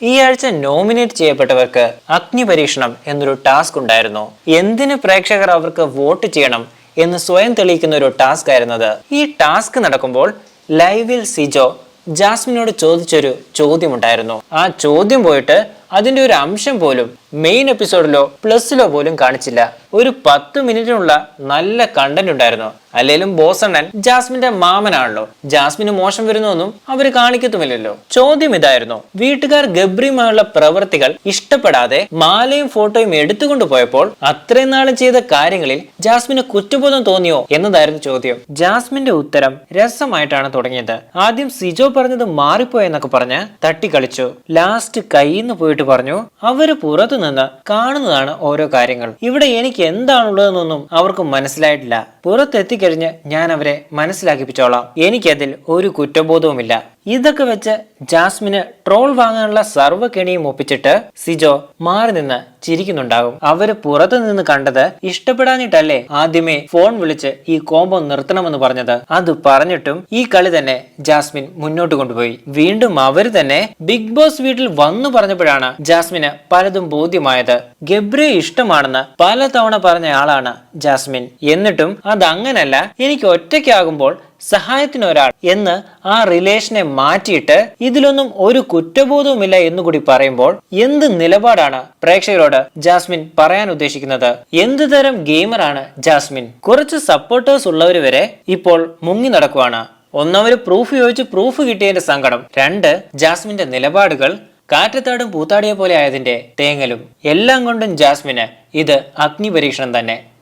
ഈ ആഴ്ച നോമിനേറ്റ് ചെയ്യപ്പെട്ടവർക്ക് അഗ്നി പരീക്ഷണം എന്നൊരു ടാസ്ക് ഉണ്ടായിരുന്നു. എന്തിന് പ്രേക്ഷകർ അവർക്ക് വോട്ട് ചെയ്യണം എന്ന് സ്വയം തെളിയിക്കുന്ന ഒരു ടാസ്ക് ആയിരുന്നത് ഈ ടാസ്ക് നടക്കുമ്പോൾ ലൈവിൽ സിജോ ജാസ്മിനോട് ചോദിച്ചൊരു ചോദ്യമുണ്ടായിരുന്നു ആ ചോദ്യം പോയിട്ട് അതിന്റെ ഒരു അംശം പോലും മെയിൻ എപ്പിസോഡിലോ പ്ലസിലോ പോലും കാണിച്ചില്ല. ഒരു പത്ത് മിനിറ്റിനുള്ള നല്ല കണ്ടന്റ് ഉണ്ടായിരുന്നു. അല്ലെങ്കിലും ബോസണ്ണൻ ജാസ്മിന്റെ മാമനാണല്ലോ. ജാസ്മിന് മോശം വരുന്നൊന്നും അവർ കാണിക്കത്തുമില്ലല്ലോ. ചോദ്യം ഇതായിരുന്നു. വീട്ടുകാർ ഗബ്രിയുമായുള്ള പ്രവൃത്തികൾ ഇഷ്ടപ്പെടാതെ മാലയും ഫോട്ടോയും എടുത്തുകൊണ്ട് പോയപ്പോൾ അത്രയും നാളും ചെയ്ത കാര്യങ്ങളിൽ ജാസ്മിന് കുറ്റബോധം തോന്നിയോ എന്നതായിരുന്നു ചോദ്യം. ജാസ്മിന്റെ ഉത്തരം രസമായിട്ടാണ് തുടങ്ങിയത്. ആദ്യം സിജോ പറഞ്ഞത് മാറിപ്പോയെന്നൊക്കെ പറഞ്ഞ് തട്ടിക്കളിച്ചു. ലാസ്റ്റ് കയ്യിന്ന് പോയിട്ട് പറഞ്ഞു അവർ പുറത്തു നിന്ന് കാണുന്നതാണ് ഓരോ കാര്യങ്ങൾ ഇവിടെ എനിക്ക് എന്താണുള്ളതെന്നൊന്നും അവർക്ക് മനസ്സിലായിട്ടില്ല. പുറത്തെത്തിക്കഴിഞ്ഞ് ഞാൻ അവരെ മനസ്സിലാക്കിപ്പിച്ചോളാം. എനിക്കതിൽ ഒരു കുറ്റബോധവുമില്ല. ഇതൊക്കെ വെച്ച് ജാസ്മിന് ട്രോൾ വാങ്ങാനുള്ള സർവ കെണിയും ഒപ്പിച്ചിട്ട് സിജോ മാറി നിന്ന് ചിരിക്കുന്നുണ്ടാകും. അവർ പുറത്തു നിന്ന് കണ്ടത് ഇഷ്ടപ്പെടാഞ്ഞിട്ടല്ലേ ആദ്യമേ ഫോൺ വിളിച്ച് ഈ കോംബോ നിർത്തണമെന്ന് പറഞ്ഞത്. അത് പറഞ്ഞിട്ടും ഈ കളി തന്നെ ജാസ്മിൻ മുന്നോട്ട് കൊണ്ടുപോയി. വീണ്ടും അവർ തന്നെ ബിഗ് ബോസ് വീട്ടിൽ വന്നു പറഞ്ഞപ്പോഴാണ് ജാസ്മിന് പലതും ബോധ്യമായത്. ഗബ്രിയെ ഇഷ്ടമാണെന്ന് പലതവണ പറഞ്ഞ ആളാണ് ജാസ്മിൻ. എന്നിട്ടും അത് അങ്ങനല്ല എനിക്ക് ഒറ്റയ്ക്കാകുമ്പോൾ സഹായത്തിന് ഒരാൾ എന്ന് ആ റിലേഷനെ മാറ്റിയിട്ട് ഇതിലൊന്നും ഒരു കുറ്റബോധവുമില്ല എന്നുകൂടി പറയുമ്പോൾ എന്ത് നിലപാടാണ് പ്രേക്ഷകരോട് ജാസ്മിൻ പറയാൻ ഉദ്ദേശിക്കുന്നത്? എന്ത് തരം ഗെയിമറാണ് ജാസ്മിൻ? കുറച്ച് സപ്പോർട്ടേഴ്സ് ഉള്ളവർ വരെ ഇപ്പോൾ മുങ്ങി നടക്കുവാണ്. ഒന്നവര് പ്രൂഫ് ചോദിച്ച് പ്രൂഫ് കിട്ടിയതിന്റെ സങ്കടം. രണ്ട് ജാസ്മിന്റെ നിലപാടുകൾ കാറ്റത്താടും പൂത്താടിയെ പോലെ ആയതിന്റെ തേങ്ങലും. എല്ലാം കൊണ്ടും ജാസ്മിന് ഇത് അഗ്നിപരീക്ഷണം തന്നെ.